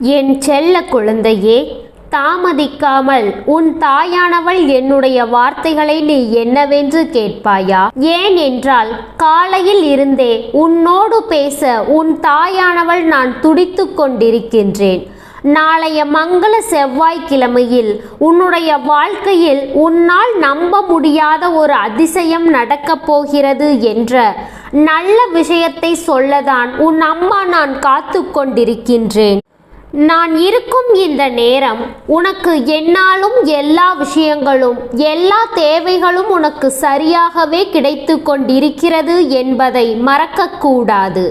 என் செல்ல குழந்தையே தாமதிக்காமல் உன் தாயானவள் என்னுடைய வார்த்தைகளை நீ என்னவென்று கேட்பாயா? ஏன் என்றால் காலையில் இருந்தே உன்னோடு பேச உன் தாயானவள் நான் துடித்து கொண்டிருக்கின்றேன். நாளைய மங்கள செவ்வாய்க்கிழமையில் உன்னுடைய வாழ்க்கையில் உன்னால் நம்ப முடியாத ஒரு அதிசயம் நடக்கப் போகிறது என்ற நல்ல விஷயத்தை சொல்லதான் உன் அம்மா நான் காத்து கொண்டிருக்கின்றேன். நான் இருக்கும் இந்த நேரம் உனக்கு என்னாலும் எல்லா விஷயங்களும் எல்லா தேவைகளும் உனக்கு சரியாகவே கிடைத்து கொண்டிருக்கிறது என்பதை மறக்கக்கூடாது.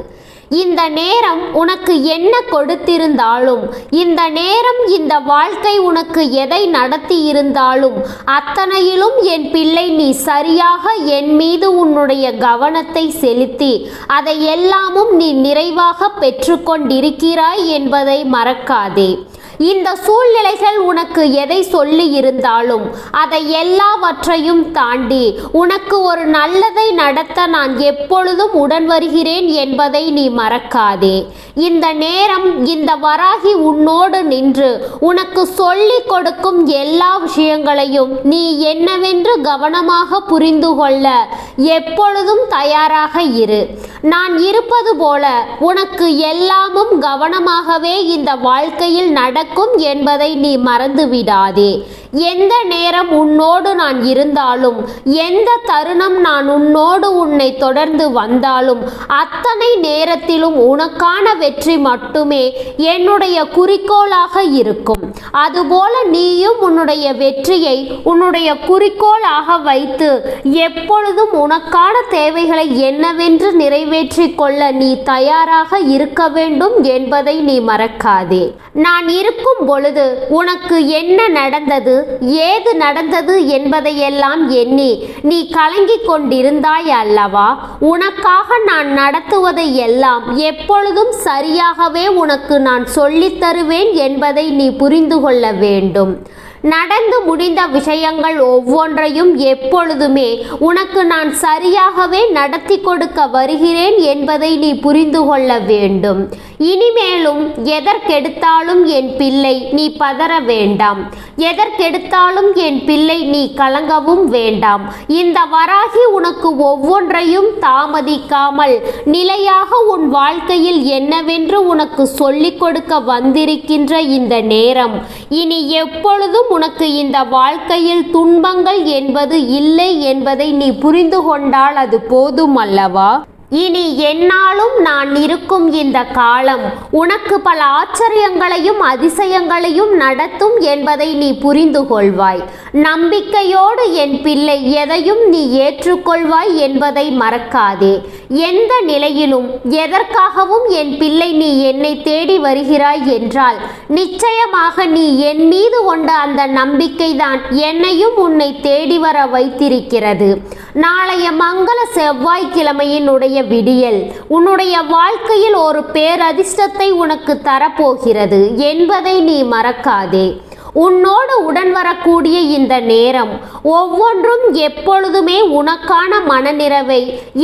இந்த நேரம் உனக்கு என்ன கொடுத்திருந்தாலும் இந்த நேரம் இந்த வாழ்க்கை உனக்கு எதை நடத்தி இருந்தாலும் அத்தனையிலும் என் பிள்ளை நீ சரியாக என் மீது உன்னுடைய கவனத்தை செலுத்தி அதை எல்லாமும் நீ நிறைவாக பெற்றுக்கொண்டிருக்கிறாய் என்பதை மறக்காதே. இந்த சூழ்நிலைகள் உனக்கு எதை சொல்லி இருந்தாலும் அதை எல்லாவற்றையும் தாண்டி உனக்கு ஒரு நல்லதை நடத்த நான் எப்பொழுதும் உடன் வருகிறேன் என்பதை நீ மறக்காதே. இந்த நேரம் இந்த வராகி உன்னோடு நின்று உனக்கு சொல்லி கொடுக்கும் எல்லா விஷயங்களையும் நீ என்னவென்று கவனமாக புரிந்து கொள்ள எப்பொழுதும் தயாராக இரு. நான் இருப்பது போல உனக்கு எல்லாமும் கவனமாகவே இந்த வாழ்க்கையில் நடக்கும் என்பதை நீ மறந்துவிடாதே. எந்த நேரம் உன்னோடு நான் இருந்தாலும் எந்த தருணம் நான் உன்னோடு உன்னை தொடர்ந்து வந்தாலும் அத்தனை நேரத்திலும் உனக்கான வெற்றி மட்டுமே என்னுடைய குறிக்கோளாக இருக்கும். அதுபோல நீயும் உன்னுடைய வெற்றியை உன்னுடைய குறிக்கோளாக வைத்து எப்பொழுதும் உனக்கான தேவைகளை என்னவென்று நிறைவேற்றிக் கொள்ள நீ தயாராக இருக்க வேண்டும் என்பதை நீ மறக்காதே. நான் இருக்கும் பொழுது உனக்கு என்ன நடந்தது? ஏது நடந்தது என்பதையெல்லாம் எண்ணி நீ கலங்கிக் கொண்டிருந்தாய் அல்லவா? உனக்காக நான் நடத்துவதை எல்லாம் எப்பொழுதும் சரியாகவே உனக்கு நான் சொல்லித் தருவேன் என்பதை நீ புரிந்து கொள்ள வேண்டும். நடந்து முடிந்த விஷயங்கள் ஒவ்வொன்றையும் எப்பொழுதுமே உனக்கு நான் சரியாகவே நடத்தி கொடுக்க வருகிறேன் என்பதை நீ புரிந்து கொள்ள வேண்டும். இனிமேலும் எதற்கெடுத்தாலும் என் பிள்ளை நீ பதற வேண்டாம். எதற்கெடுத்தாலும் என் பிள்ளை நீ கலங்கவும் வேண்டாம். இந்த வராகி உனக்கு ஒவ்வொன்றையும் தாமதிக்காமல் நிலையாக உன் வாழ்க்கையில் என்னவென்று உனக்கு சொல்லிக் கொடுக்க வந்திருக்கின்ற இந்த நேரம். இனி எப்பொழுதும் உனக்கு இந்த வாழ்க்கையில் துன்பங்கள் என்பது இல்லை என்பதை நீ புரிந்து கொண்டால் அது போதும் அல்லவா? இனி என்னாலும் நான் இருக்கும் இந்த காலம் உனக்கு பல ஆச்சரியங்களையும் அதிசயங்களையும் நடத்தும் என்பதை நீ புரிந்து கொள்வாய். நம்பிக்கையோடு என் பிள்ளை எதையும் நீ ஏற்றுக்கொள்வாய் என்பதை மறக்காதே. எந்த நிலையிலும் எதற்காகவும் என் பிள்ளை நீ என்னை தேடி வருகிறாய் என்றால் நிச்சயமாக நீ என் மீது கொண்ட அந்த நம்பிக்கைதான் என்னையும் உன்னை தேடி வர வைத்திருக்கிறது. நாளைய மங்கள செவ்வாய்க்கிழமையினுடைய விடியல் உன்னுடைய வாழ்க்கையில் ஒரு பேரதிர்ஷ்டத்தை உனக்கு தரப்போகிறது என்பதை நீ மறக்காதே. உன்னோடு உடன் வரக்கூடிய இந்த நேரம் ஒவ்வொன்றும் எப்பொழுதுமே உனக்கான மனநிறைவை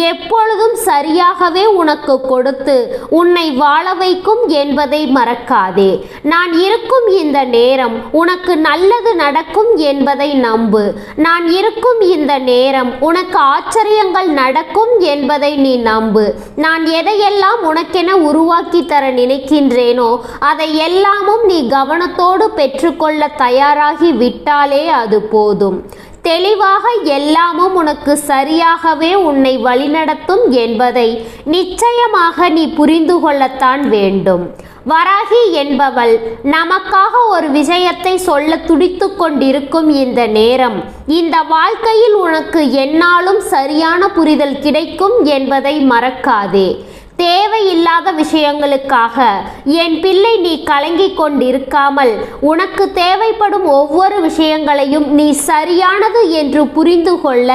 எப்பொழுதும் சரியாகவே உனக்கு கொடுத்து உன்னை வாழ வைக்கும் என்பதை மறக்காதே. நான் இருக்கும் இந்த நேரம் உனக்கு நல்லது நடக்கும் என்பதை நம்பு. நான் இருக்கும் இந்த நேரம் உனக்கு ஆச்சரியங்கள் நடக்கும் என்பதை நீ நம்பு. நான் எதையெல்லாம் உனக்கென உருவாக்கி தர நினைக்கின்றேனோ அதை எல்லாமும் நீ கவனத்தோடு பெற்றுக்கொள்ள தயாராகி விட்டாலே அது போதும். தெளிவாக எல்லாமும் உனக்கு சரியாகவே உன்னை வழிநடத்தும் என்பதை நிச்சயமாக நீ புரிந்து கொள்ளத்தான் வேண்டும். வராகி என்பவள் நமக்காக ஒரு விஷயத்தை சொல்ல துடித்து கொண்டிருக்கும் இந்த நேரம் இந்த வாழ்க்கையில் உனக்கு என்னாலும் சரியான புரிதல் கிடைக்கும் என்பதை மறக்காதே. தேவையில்லாத விஷயங்களுக்காக என் பிள்ளை நீ கலங்கிக் கொண்டிருக்காமல் உனக்கு தேவைப்படும் ஒவ்வொரு விஷயங்களையும் நீ சரியானது என்று புரிந்து கொள்ள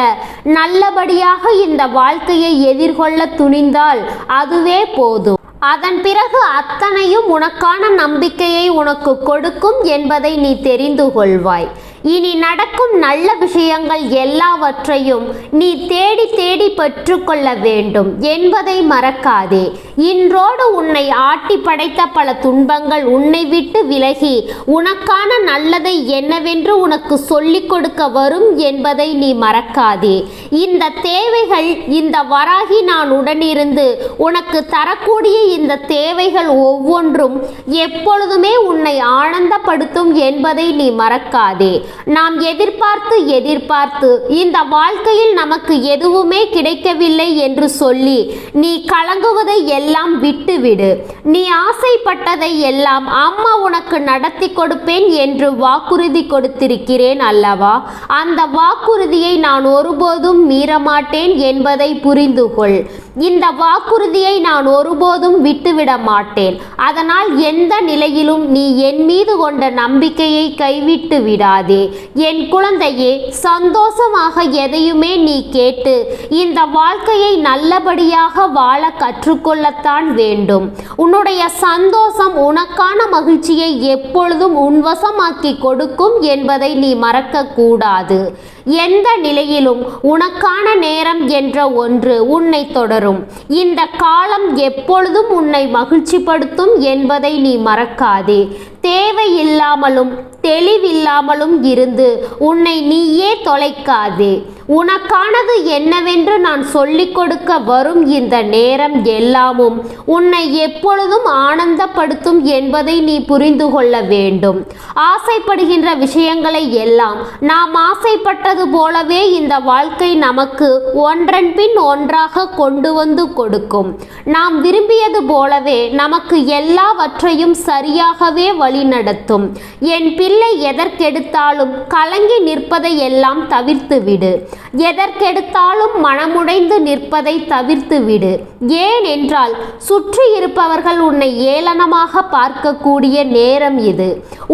நல்லபடியாக இந்த வாழ்க்கையை எதிர்கொள்ள துணிந்தால் அதுவே போதும். அதன் பிறகு அத்தனையும் உனக்கான நம்பிக்கையை உனக்கு கொடுக்கும் என்பதை நீ தெரிந்து கொள்வாய். இனி நடக்கும் நல்ல விஷயங்கள் எல்லாவற்றையும் நீ தேடி தேடி பெற்றுக்கொள்ள வேண்டும் என்பதை மறக்காதே. இன்றோடு உன்னை ஆட்டி படைத்த பல துன்பங்கள் உன்னை விட்டு விலகி உனக்கான நல்லதை என்னவென்று உனக்கு சொல்லிக் கொடுக்க வரும் என்பதை நீ மறக்காதே. இந்த தேவைகள் இந்த வராகி நான் உடனிருந்து உனக்கு தரக்கூடிய இந்த தேவைகள் ஒவ்வொன்றும் எப்பொழுதுமே உன்னை ஆனந்தப்படுத்தும் என்பதை நீ மறக்காதே. நாம் எதிர்பார்த்து எதிர்பார்த்து இந்த வாழ்க்கையில் நமக்கு எதுவுமே கிடைக்கவில்லை என்று சொல்லி நீ கலங்குவதை எல்லாம் விட்டுவிடு. நீ ஆசைப்பட்டதை எல்லாம் அம்மா உனக்கு நடத்தி கொடுப்பேன் என்று வாக்குறுதி கொடுத்திருக்கிறேன் அல்லவா? அந்த வாக்குறுதியை நான் ஒருபோதும் மீறமாட்டேன் என்பதை புரிந்து கொள் இந்த வாக்குறுதியை நான் ஒருபோதும் விட்டுவிட மாட்டேன். அதனால் எந்த நிலையிலும் நீ என் மீது கொண்ட நம்பிக்கையை கைவிட்டு விடாதே. என் குழந்தையே சந்தோஷமாக எதையுமே நீ கேட்டு இந்த வாழ்க்கையை நல்லபடியாக வாழ கற்றுக்கொள்ளத்தான் வேண்டும். உன்னுடைய சந்தோஷம் உனக்கான மகிழ்ச்சியை எப்பொழுதும் உன்வசமாக்கி கொடுக்கும் என்பதை நீ மறக்கக்கூடாது. எந்த நிலையிலும் உனக்கான நேரம் என்ற ஒன்று உன்னை தொடரும். இந்த காலம் எப்பொழுதும் உன்னை மகிழ்ச்சிப்படுத்தும் என்பதை நீ மறக்காதே. தேவையில்லாமலும் தெளிவில்லாமலும் இருந்து உன்னை நீயே தொலைக்காதே. உனக்கானது என்னவென்று நான் சொல்லிக் கொடுக்க வரும் இந்த நேரம் எல்லாமும் உன்னை எப்பொழுதும் ஆனந்தப்படுத்தும் என்பதை நீ புரிந்து கொள்ள வேண்டும். ஆசைப்படுகின்ற விஷயங்களை எல்லாம் நாம் ஆசைப்பட்டது போலவே இந்த வாழ்க்கை நமக்கு ஒன்றன் பின் ஒன்றாக கொண்டு வந்து கொடுக்கும். நாம் விரும்பியது போலவே நமக்கு எல்லாவற்றையும் சரியாகவே வழிநடத்தும் என் பிள்ளை எதற்கெடுத்தாலும் கலங்கி நிற்பதை எல்லாம் தவிர்த்து விடு. எதற்கெடுத்தாலும் மனமுடைந்து நிற்பதை தவிர்த்து விடு. ஏன் என்றால் சுற்றி இருப்பவர்கள் உன்னை ஏளனமாக பார்க்கக்கூடிய நேரம் இது.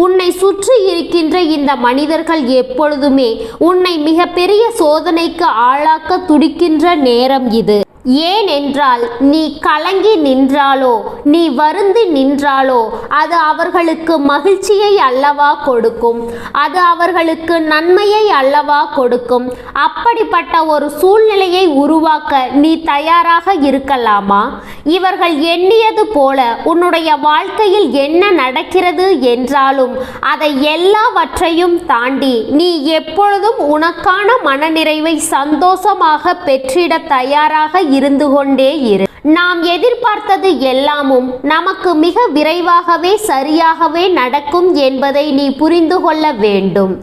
உன்னை சுற்றி இருக்கின்ற இந்த மனிதர்கள் எப்பொழுதுமே உன்னை மிகப்பெரிய சோதனைக்கு ஆளாக்க துடிக்கின்ற நேரம் இது. ஏனென்றால் நீ கலங்கி நின்றாலோ நீ வருந்தி நின்றாலோ அது அவர்களுக்கு மகிழ்ச்சியை அல்லவா கொடுக்கும். அது அவர்களுக்கு நன்மையை அல்லவா கொடுக்கும். அப்படிப்பட்ட ஒரு சூழ்நிலையை உருவாக்க நீ தயாராக இருக்கலாமா? இவர்கள் எண்ணியது போல உன்னுடைய வாழ்க்கையில் என்ன நடக்கிறது என்றாலும் அதை எல்லாவற்றையும் தாண்டி நீ எப்பொழுதும் உனக்கான மனநிறைவை சந்தோஷமாக பெற்றிட தயாராக இருந்து கொண்டே இரு. நாம் எதிர்பார்த்தது எல்லாமும் நமக்கு மிக விரைவாகவே சரியாகவே நடக்கும் என்பதை நீ புரிந்து கொள்ள வேண்டும்.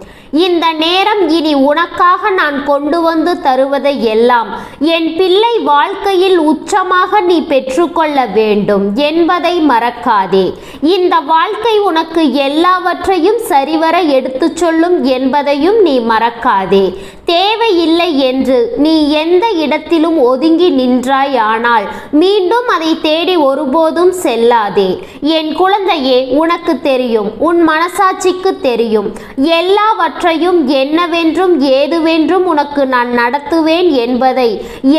இந்த நேரம் இனி உனக்காக நான் கொண்டு வந்து தருவதை எல்லாம் என் பிள்ளை வாழ்க்கையில் உச்சமாக நீ பெற்றுக்கொள்ள வேண்டும் என்பதை மறக்காதே. இந்த வாழ்க்கை உனக்கு எல்லாவற்றையும் சரிவர எடுத்துச் சொல்லும் என்பதையும் நீ மறக்காதே. தேவையில்லை என்று நீ எந்த இடத்திலும் ஒதுங்கி நின்றாய் ஆனால் மீண்டும் அதை தேடி ஒருபோதும் செல்லாதே. என் குழந்தையே உனக்கு தெரியும் உன் மனசாட்சிக்கு தெரியும். எல்லாவற்றையும் என்னவென்றும் ஏதுவென்றும் உனக்கு நான் நடத்துவேன் என்பதை.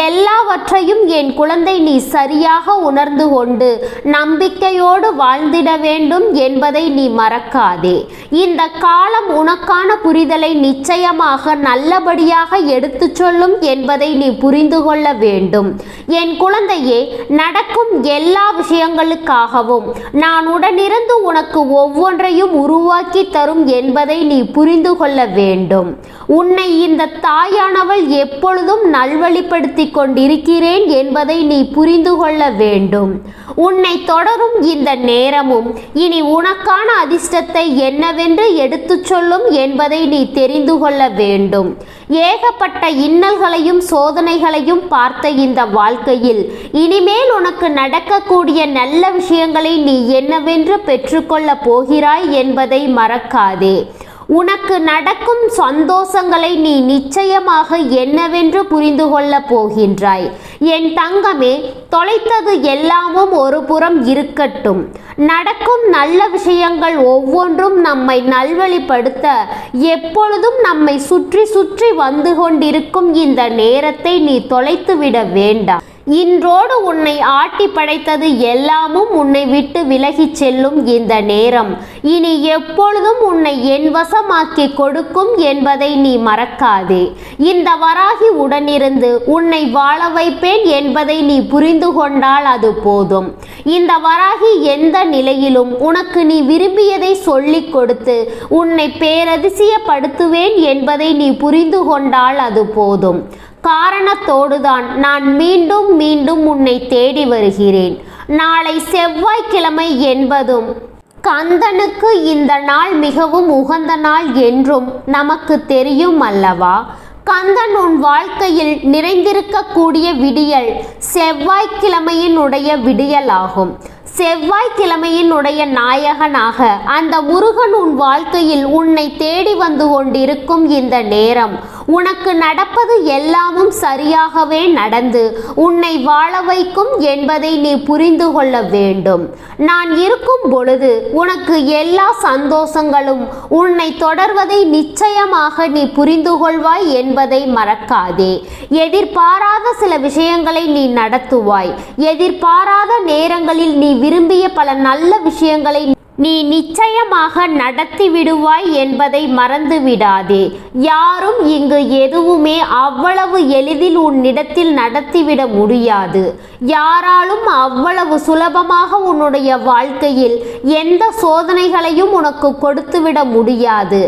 எல்லாவற்றையும் என் குழந்தை நீ சரியாக உணர்ந்து கொண்டு நம்பிக்கையோடு வாழ்ந்திட வேண்டும் என்பதை நீ மறக்காதே. இந்த காலம் உனக்கான புரிதலை நிச்சயமாக நல்லபடி நல்லபடியாக எடுத்துச் சொல்லும் என்பதை நீ புரிந்து கொள்ள வேண்டும். என் குழந்தையே நடக்கும் எல்லா விஷயங்களுக்காகவும் நான் உடனிருந்து உனக்கு ஒவ்வொன்றையும் உருவாக்கி தரும் என்பதை நீ புரிந்து கொள்ள வேண்டும். உன்னை இந்த தாயானவள் எப்பொழுதும் நல்வழிப்படுத்தி கொண்டிருக்கிறேன் என்பதை நீ புரிந்து கொள்ள வேண்டும். உன்னை தொடரும் இந்த நேரமும் இனி உனக்கான அதிர்ஷ்டத்தை என்னவென்று எடுத்துச் சொல்லும் என்பதை நீ தெரிந்து கொள்ள வேண்டும். ஏகப்பட்ட இன்னல்களையும் சோதனைகளையும் பார்த்த இந்த வாழ்க்கையில் இனிமேல் உனக்கு நடக்கக்கூடிய நல்ல விஷயங்களை நீ என்னவென்று பெற்றுக்கொள்ளப் போகிறாய் என்பதை மறக்காதே. உனக்கு நடக்கும் சந்தோஷங்களை நீ நிச்சயமாக என்னவென்று புரிந்து கொள்ளப் போகின்றாய். என் தங்கமே தொலைத்தது எல்லாமும் ஒரு புறம் இருக்கட்டும். நடக்கும் நல்ல விஷயங்கள் ஒவ்வொன்றும் நம்மை நல்வழிப்படுத்த எப்பொழுதும் நம்மை சுற்றி சுற்றி வந்து கொண்டிருக்கும் இந்த நேரத்தை நீ தொலைத்துவிட வேண்டாம். இன்றோடு உன்னை ஆட்டி படைத்தது எல்லாமும் உன்னை விட்டு விலகிச் செல்லும் இந்த நேரம். இனி எப்பொழுதும் உன்னை என் வசமாக்கி கொடுக்கும் என்பதை நீ மறக்காதே. இந்த வராகி உடனிருந்து உன்னை வாழ வைப்பேன் என்பதை நீ புரிந்து கொண்டால் அது போதும். இந்த வராகி எந்த நிலையிலும் உனக்கு நீ விரும்பியதை சொல்லிக் கொடுத்து உன்னை பேரதிசயப்படுத்துவேன் என்பதை நீ புரிந்து கொண்டால் அது போதும். காரணத்தோடுதான் நான் மீண்டும் மீண்டும் உன்னை தேடி வருகிறேன். நாளை செவ்வாய்க்கிழமை என்பதும் கந்தனுக்கு இந்த நாள் மிகவும் உகந்த நாள் என்றும் நமக்கு தெரியும் அல்லவா? கந்தன் உன் வாழ்க்கையில் நிறைந்திருக்கக்கூடிய விடியல் செவ்வாய்க்கிழமையினுடைய விடியலாகும். செவ்வாய்க்கிழமையினுடைய நாயகனாக அந்த முருகன் உன் வாழ்க்கையில் உன்னை தேடி வந்து கொண்டிருக்கும் இந்த நேரம் உனக்கு நடப்பது எல்லாமும் சரியாகவே நடந்து உன்னை வாழ வைக்கும் என்பதை நீ புரிந்து கொள்ள வேண்டும். நான் இருக்கும் பொழுது உனக்கு எல்லா சந்தோஷங்களும் உன்னை தொடர்வதை நிச்சயமாக நீ புரிந்து கொள்வாய் என்பதை மறக்காதே. எதிர்பாராத சில விஷயங்களை நீ நடத்துவாய். எதிர்பாராத நேரங்களில் நீ விரும்பிய பல நல்ல விஷயங்களை நீ நிச்சயமாக நடத்தி விடுவாய் என்பதை மறந்து விடாதே. யாரும் இங்கு எதுவுமே அவ்வளவு எளிதில் உன்னிடத்தில் நடத்திவிட முடியாது. யாராலும் அவ்வளவு சுலபமாக உன்னுடைய வாழ்க்கையில் எந்த சோதனைகளையும் உனக்கு கொடுத்துவிட முடியாது.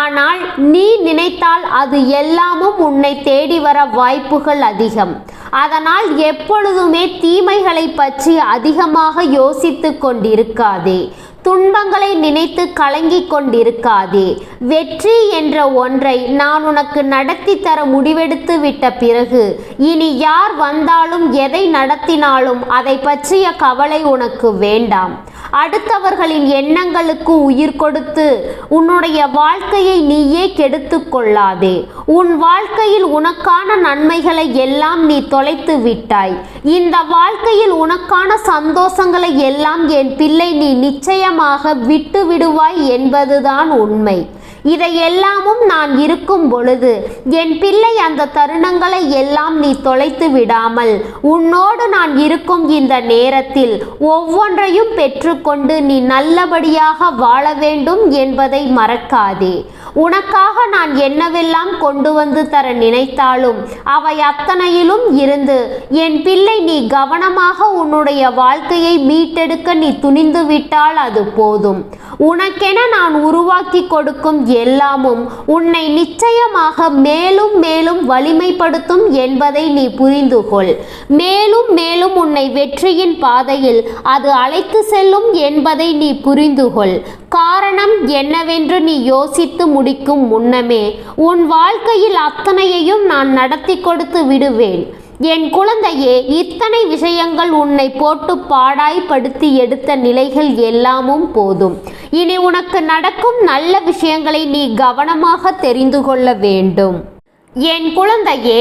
ஆனால் நீ நினைத்தால் அது எல்லாமும் உன்னை தேடி வர வாய்ப்புகள் அதிகம். அதனால் எப்பொழுதுமே தீமைகளை பற்றி அதிகமாக யோசித்து கொண்டிருக்காதே. துன்பங்களை நினைத்து கலங்கிக் கொண்டிருக்காதே. வெற்றி என்ற ஒன்றை நான் உனக்கு நடத்தி தர முடிவெடுத்து விட்ட பிறகு இனி யார் வந்தாலும் எதை நடத்தினாலும் அதை பற்றிய கவலை உனக்கு வேண்டாம். அடுத்தவர்களின் எண்ணங்களுக்கு உயிர் கொடுத்து உன்னுடைய வாழ்க்கையை நீயே கெடுத்து கொள்ளாதே. உன் வாழ்க்கையில் உனக்கான நன்மைகளை எல்லாம் நீ தொலைத்து விட்டாய். இந்த வாழ்க்கையில் உனக்கான சந்தோஷங்களை எல்லாம் என் பிள்ளை நீ நிச்சயமாக விட்டு விடுவாய் என்பதுதான் உண்மை. இதை எல்லாமும் நான் இருக்கும் பொழுது என் பிள்ளை அந்த தருணங்களை எல்லாம் நீ தொலைத்து விடாமல் உன்னோடு நான் இருக்கும் இந்த நேரத்தில் ஒவ்வொன்றையும் பெற்றுக்கொண்டு நீ நல்லபடியாக வாழ வேண்டும் என்பதை மறக்காதே. உனக்காக நான் என்னவெல்லாம் கொண்டு வந்து தர நினைத்தாலும் அவை அத்தனையிலும் இருந்து என் பிள்ளை நீ கவனமாக உன்னுடைய வாழ்க்கையை மீட்டெடுக்க நீ துணிந்து விட்டால் அது போதும். உனக்கென நான் உருவாக்கி கொடுக்கும் எல்லாமும் உன்னை நிச்சயமாக மேலும் மேலும் வலிமைப்படுத்தும் என்பதை நீ புரிந்து கொள். மேலும் மேலும் உன்னை வெற்றியின் பாதையில் அது அழைத்து செல்லும் என்பதை நீ புரிந்து கொள். காரணம் என்னவென்று நீ யோசித்து முடிக்கும் முன்னமே உன் வாழ்க்கையில் அத்தனையையும் நான் நடத்தி கொடுத்து விடுவேன். என் குழந்தையே இத்தனை விஷயங்கள் உன்னை போட்டு பாடாய்படுத்தி எடுத்த நிலைகள் எல்லாமும் போதும். இனி உனக்கு நடக்கும் நல்ல விஷயங்களை நீ கவனமாக தெரிந்து கொள்ள வேண்டும். என் குழந்தையே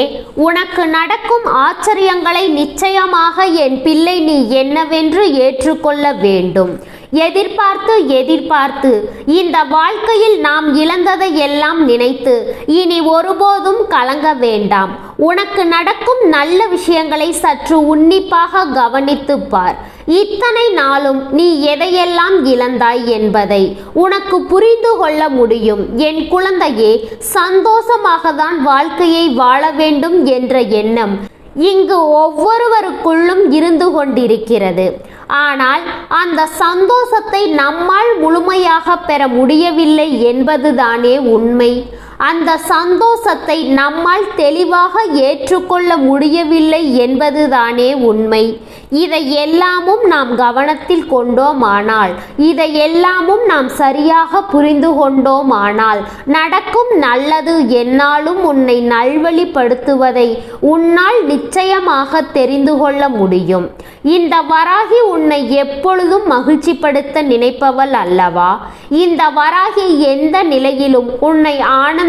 உனக்கு நடக்கும் ஆச்சரியங்களை நிச்சயமாக என் பிள்ளை நீ என்னவென்று ஏற்றுக்கொள்ள வேண்டும். எதிர்பார்த்து எதிர்பார்த்து. இந்த வாழ்க்கையில் நாம் இழந்ததை எல்லாம் நினைத்து இனி ஒருபோதும் கலங்க வேண்டாம். உனக்கு நடக்கும் நல்ல விஷயங்களை சற்று உன்னிப்பாக கவனித்துப் பார். இத்தனை நாளும் நீ எதையெல்லாம் இழந்தாய் என்பதை உனக்கு புரிந்து கொள்ள முடியும். என் குழந்தையே சந்தோஷமாக தான் வாழ்க்கையை வாழ வேண்டும் என்ற எண்ணம். இங்கு ஒவ்வொருவருக்குள்ளும் இருந்து கொண்டிருக்கிறது. ஆனால் அந்த சந்தோஷத்தை நம்மால் முழுமையாக பெற முடியவில்லை என்பதுதானே உண்மை. அந்த சந்தோஷத்தை நம்மால் தெளிவாக ஏற்றுக்கொள்ள முடியவில்லை என்பதுதானே உண்மை. இதை எல்லாமும் நாம் கவனத்தில் கொண்டோமானால் இதை எல்லாமும் நாம் சரியாக புரிந்து கொண்டோமானால் நடக்கும் நல்லது என்னாலும் உன்னை நல்வழிப்படுத்துவதை உன்னால் நிச்சயமாக தெரிந்து கொள்ள முடியும். இந்த வராகி உன்னை எப்பொழுதும் மகிழ்ச்சிப்படுத்த நினைப்பவள் அல்லவா? இந்த வராகி எந்த நிலையிலும் உன்னை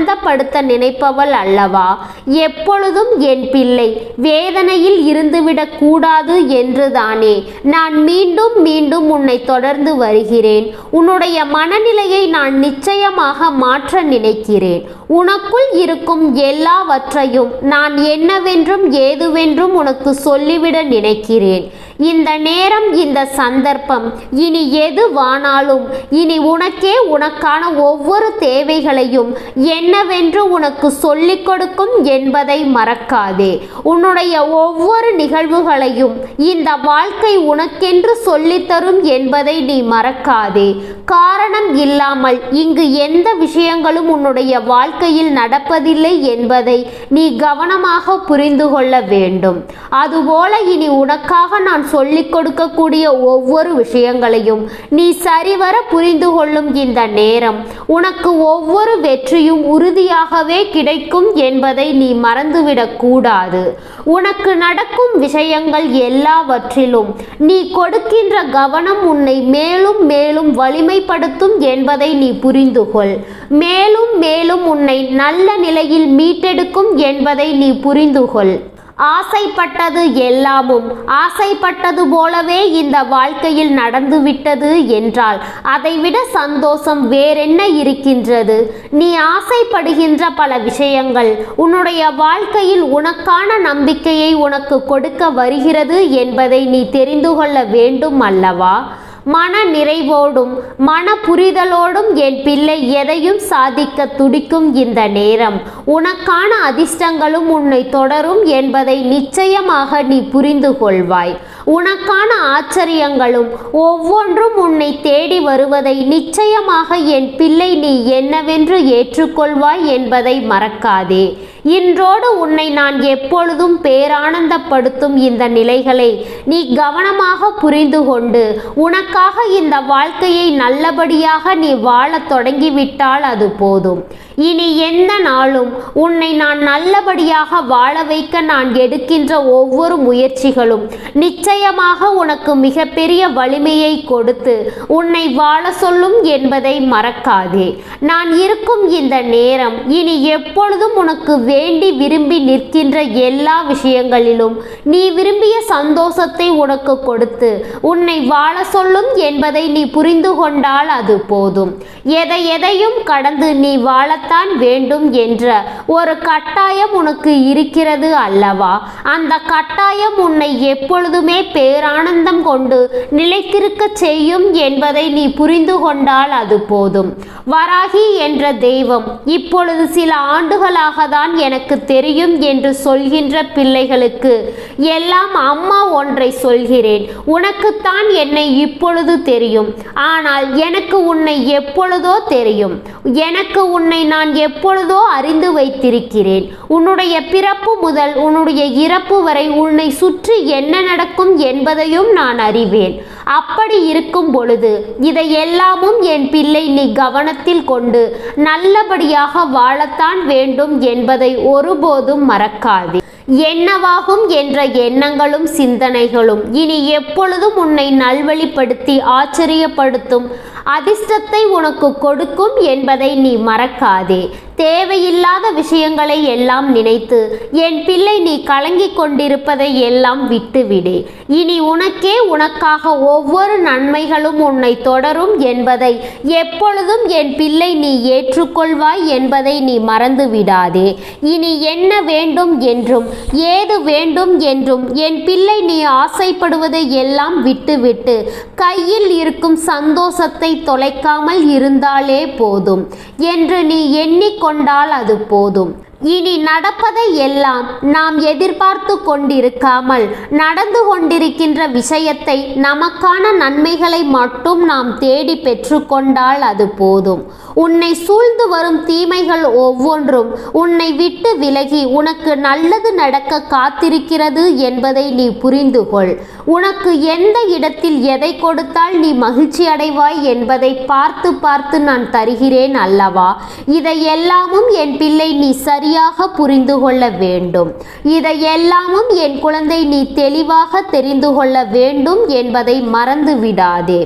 ஆனந்தப்படுத்த நினைப்பவள் அல்லவா? எப்பொழுதும் என் பிள்ளை வேதனையில் இருந்துவிடக் கூடாது என்றுதானே. நான் மீண்டும் மீண்டும் உன்னை தொடர்ந்து வருகிறேன். உன்னுடைய மனநிலையை நான் நிச்சயமாக மாற்ற நினைக்கிறேன். உனக்குள் இருக்கும் எல்லாவற்றையும் நான் என்னவென்றும் ஏதுவென்றும் உனக்கு சொல்லிவிட நினைக்கிறேன். இந்த நேரம் இந்த சந்தர்ப்பம். இனி எதுவானாலும் இனி உனக்கே உனக்கான ஒவ்வொரு தேவைகளையும் என்னவென்று உனக்கு சொல்லிக் கொடுக்கும் என்பதை மறக்காதே. உன்னுடைய ஒவ்வொரு நிகழ்வுகளையும் இந்த வாழ்க்கை உனக்கென்று சொல்லித்தரும் என்பதை நீ மறக்காதே. காரணம் இல்லாமல் இங்கு எந்த விஷயங்களும் உன்னுடைய வாழ்க்கையில் நடப்பதில்லை என்பதை நீ கவனமாக புரிந்து கொள்ள வேண்டும். அதுபோல இனி உனக்காக நான் சொல்லிக் கொடுக்கக்கூடிய ஒவ்வொரு விஷயங்களையும் நீ சரிவர புரிந்து கொள்ளும் இந்த நேரம். உனக்கு ஒவ்வொரு வெற்றியும் உறுதியாகவே கிடைக்கும் என்பதை நீ மறந்துவிடக் கூடாது. உனக்கு நடக்கும் விஷயங்கள் எல்லாவற்றிலும் நீ கொடுக்கின்ற கவனம் உன்னை மேலும் மேலும் வலிமைப்படுத்தும் என்பதை நீ புரிந்துகொள் மேலும் மேலும் உன்னை நல்ல நிலையில் மீட்டெடுக்கும் என்பதை நீ புரிந்துகொள் ஆசைப்பட்டது எல்லாமும். ஆசைப்பட்டது போலவே இந்த வாழ்க்கையில் நடந்துவிட்டது என்றால் அதைவிட சந்தோஷம் வேறென்ன இருக்கின்றது? நீ ஆசைப்படுகின்ற பல விஷயங்கள் உன்னுடைய வாழ்க்கையில் உனக்கான நம்பிக்கையை உனக்கு கொடுக்க வருகிறது என்பதை நீ தெரிந்து கொள்ள வேண்டும் அல்லவா? மன நிறைவோடும் மன புரிதலோடும் என் பிள்ளை எதையும் சாதிக்க துடிக்கும் இந்த நேரம். உனக்கான அதிர்ஷ்டங்களும் உன்னை தொடரும் என்பதை நிச்சயமாக நீ புரிந்து கொள்வாய். உனக்கான ஆச்சரியங்களும் ஒவ்வொன்றும் உன்னை தேடி வருவதை நிச்சயமாக என் பிள்ளை நீ என்னவென்று ஏற்றுக்கொள்வாய் என்பதை மறக்காதே. இன்றோடு உன்னை நான் எப்பொழுதும் பேரானந்தப்படுத்தும் இந்த நிலைகளை நீ கவனமாக புரிந்து கொண்டு உனக்காக இந்த வாழ்க்கையை நல்லபடியாக நீ வாழத் தொடங்கிவிட்டால் அது போதும். இனி எந்த நாளும் உன்னை நான் நல்லபடியாக வாழ வைக்க நான் எடுக்கின்ற ஒவ்வொரு முயற்சிகளும் நிச்சயமாக உனக்கு மிகப்பெரிய வலிமையை கொடுத்து உன்னை வாழ சொல்லும் என்பதை மறக்காதே. நான் இருக்கும் இந்த நேரம் இனி எப்பொழுதும் உனக்கு வேண்டி விரும்பி நிற்கின்ற எல்லா விஷயங்களிலும் நீ விரும்பிய சந்தோஷத்தை உனக்கு கொடுத்து உன்னை வாழ சொல்லும் என்பதை நீ புரிந்து கொண்டால் அது போதும். எதை எதையும் கடந்து நீ வாழ வாழத்தான் வேண்டும் என்ற ஒரு கட்டாயம் உனக்கு இருக்கிறது அல்லவா? அந்த கட்டாயம் உன்னை எப்பொழுதுமே பேரானந்தம் கொண்டு நிலைத்திருக்க செய்யும் என்பதை நீ புரிந்து கொண்டால் அது போதும். வராகி என்ற தெய்வம் இப்பொழுது சில ஆண்டுகளாக தான் எனக்கு தெரியும் என்று சொல்கின்ற பிள்ளைகளுக்கு எல்லாம் அம்மா ஒன்றை சொல்கிறேன். உனக்குத்தான் என்னை இப்பொழுது தெரியும். ஆனால் எனக்கு உன்னை எப்பொழுதோ தெரியும். எனக்கு உன்னை நான் நான் எப்பொழுதோ அறிந்து வைத்திருக்கிறேன். உன்னுடைய பிறப்பு முதல் உன்னுடைய இறப்பு வரை உன்னை சுற்றி என்ன நடக்கும் என்பதையும் நான் அறிவேன். அப்படி இருக்கும் பொழுது இதை எல்லாமும் என் பிள்ளை நீ கவனத்தில் கொண்டு நல்லபடியாக வாழத்தான் வேண்டும் என்பதை ஒருபோதும் மறக்காதே. என்னவாகும் என்ற எண்ணங்களும் சிந்தனைகளும். இனி எப்பொழுதும் உன்னை நல்வழிப்படுத்தி ஆச்சரியப்படுத்தும் அதிர்ஷ்டத்தை உனக்கு கொடுக்கும் என்பதை நீ மறக்காதே. தேவையில்லாத விஷயங்களை எல்லாம் நினைத்து என் பிள்ளை நீ கலங்கிக் கொண்டிருப்பதை எல்லாம் விட்டுவிடு. இனி உனக்கே உனக்காக ஒவ்வொரு நன்மைகளும் உன்னை தொடரும் என்பதை எப்பொழுதும் என் பிள்ளை நீ ஏற்றுக்கொள்வாய் என்பதை நீ மறந்து விடாதே இனி என்ன வேண்டும் என்றும் ஏது வேண்டும் என்றும் என் பிள்ளை நீ ஆசைப்படுவதை எல்லாம் விட்டுவிட்டு கையில் இருக்கும் சந்தோஷத்தை தொலைக்காமல் இருந்தாலே போதும். என்று நீ எண்ணிக்கொண்டால் அது போதும். இனி நடப்பதை எல்லாம் நாம் எதிர்பார்த்து கொண்டிருக்காமல் நடந்து கொண்டிருக்கின்ற விஷயத்தை நமக்கான நன்மைகளை மட்டும் நாம் தேடி பெற்றுக்கொண்டால் அது போதும். உன்னை சூழ்ந்து வரும் தீமைகள் ஒவ்வொன்றும் உன்னை விட்டு விலகி உனக்கு நல்லது நடக்க காத்திருக்கிறது என்பதை நீ புரிந்து கொள் உனக்கு எந்த இடத்தில் எதை கொடுத்தால் நீ மகிழ்ச்சி அடைவாய் என்பதை பார்த்து பார்த்து நான் தருகிறேன் அல்லவா? இதை எல்லாமும் என் பிள்ளை நீ சரியாக புரிந்து கொள்ள வேண்டும். இதை எல்லாமும் என் குழந்தை நீ தெளிவாக தெரிந்து கொள்ள வேண்டும் என்பதை மறந்து விடாதே.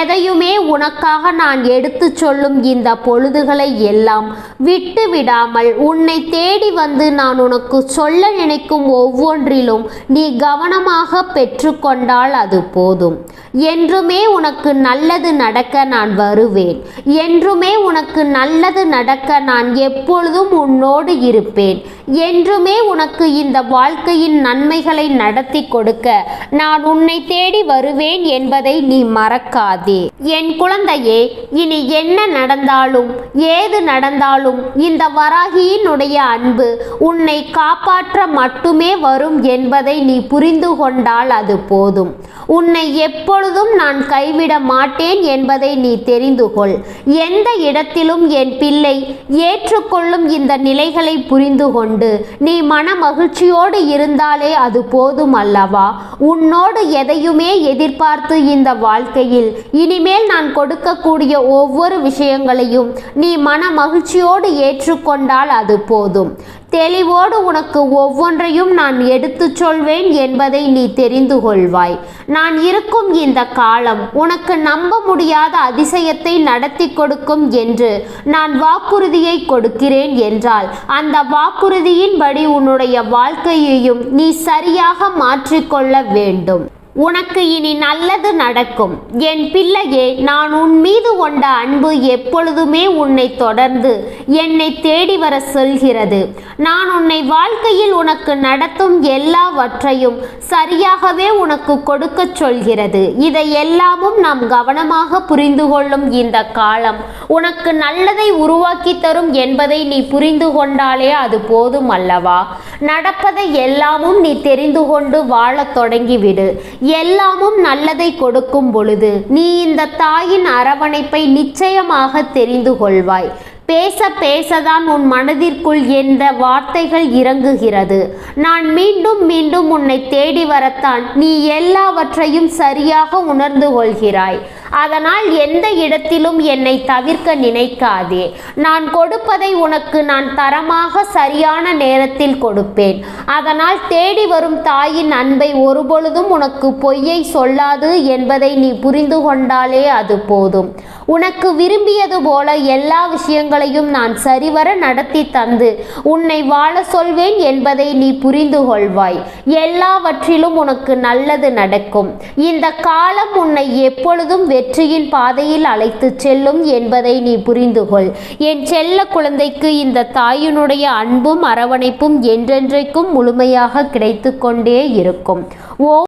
எதையுமே உனக்காக நான் எடுத்துச் சொல்லும் இந்த பொழுதுகளை எல்லாம் விட்டு விடாமல் உன்னை தேடி வந்து நான் உனக்கு சொல்ல நினைக்கும் ஒவ்வொன்றிலும் நீ கவனமாக பெற்று ஏற்றுக்கொண்டால் அது போதும். என்றுமே உனக்கு நல்லது நடக்க நான் வருவேன். என்றுமே உனக்கு நல்லது நடக்க நான் எப்பொழுதும் உன்னோடு இருப்பேன். என்றுமே உனக்கு இந்த வாழ்க்கையின் நன்மைகளை நடத்தி கொடுக்க நான் உன்னை தேடி வருவேன் என்பதை நீ மறக்காதே. என் குழந்தையே இனி என்ன நடந்தாலும் ஏது நடந்தாலும் இந்த வராகியினுடைய அன்பு உன்னை காப்பாற்ற மட்டுமே வரும் என்பதை நீ புரிந்து கொண்டால் அது போதும். உன்னை எப்பொழுதும் நான் கைவிட மாட்டேன் என்பதை நீ தெரிந்து கொள். எந்த இடத்திலும் என் பிள்ளை ஏற்றுக்கொள்ளும் இந்த நிலைகளை புரிந்து கொண்டு நீ மன மகிழ்ச்சியோடு இருந்தாலே அது போதும் அல்லவா? உன்னோடு எதையுமே எதிர்பார்த்து இந்த வாழ்க்கையில் இனிமேல் நான் கொடுக்கக்கூடிய ஒவ்வொரு விஷயங்களையும் நீ மன மகிழ்ச்சியோடு ஏற்றுக்கொண்டால் அது போதும். தெளிவோடு உனக்கு ஒவ்வொன்றையும் நான் எடுத்துச் சொல்வேன் என்பதை நீ தெரிந்து கொள்வாய். நான் இருக்கும் இந்த காலம் உனக்கு நம்ப முடியாத அதிசயத்தை நடத்தி கொடுக்கும் என்று நான் வாக்குறுதியை கொடுக்கிறேன் என்றால் அந்த வாக்குறுதியின்படி உன்னுடைய வாழ்க்கையையும் நீ சரியாக மாற்றிக்கொள்ள வேண்டும். உனக்கு இனி நல்லது நடக்கும். என் பிள்ளையே நான் உன் மீது கொண்ட அன்பு எப்பொழுதுமே உன்னை தொடர்ந்து என்னை தேடி வர சொல்கிறது. நான் உன்னை வாழ்க்கையில் உனக்கு நடத்தும் எல்லாவற்றையும் சரியாகவே உனக்கு கொடுக்கச் சொல்கிறது. இதை எல்லாமும் நாம் கவனமாக புரிந்து கொள்ளும் இந்த காலம். உனக்கு நல்லதை உருவாக்கி தரும் என்பதை நீ புரிந்து கொண்டாலே அது போதும் அல்லவா? நடப்பதை எல்லாமும் நீ தெரிந்து கொண்டு வாழத் தொடங்கிவிடு. எல்லாமும் நல்லதை கொடுக்கும் பொழுது நீ இந்த தாயின் அரவணைப்பை நிச்சயமாக தெரிந்து கொள்வாய். பேச பேசதான் உன் மனதிற்குள் எந்த வார்த்தைகள் இறங்குகிறது. நான் மீண்டும் மீண்டும் உன்னை தேடி வரத்தான் நீ எல்லாவற்றையும் சரியாக உணர்ந்து கொள்கிறாய். அதனால் எந்த இடத்திலும் என்னை தவிர்க்க நினைக்காதே. நான் கொடுப்பதை உனக்கு நான் தரமாக சரியான நேரத்தில் கொடுப்பேன். அதனால் தேடி வரும் தாயின் அன்பை ஒருபொழுதும் உனக்கு பொய்யை சொல்லாது என்பதை நீ புரிந்து கொண்டாலே அது போதும். உனக்கு விரும்பியது போல எல்லா விஷயங்களையும் நான் சரிவர நடத்தி தந்து உன்னை வாழ சொல்வேன் என்பதை நீ புரிந்து கொள்வாய். எல்லாவற்றிலும் உனக்கு நல்லது நடக்கும். இந்த காலம் உன்னை எப்பொழுதும் வெற்றியின் பாதையில் அழைத்துச் செல்லும் என்பதை நீ புரிந்து கொள். என் செல்ல குழந்தைக்கு இந்த தாயினுடைய அன்பும் அரவணைப்பும் என்றென்றைக்கும் முழுமையாக கிடைத்து கொண்டே இருக்கும். ஓ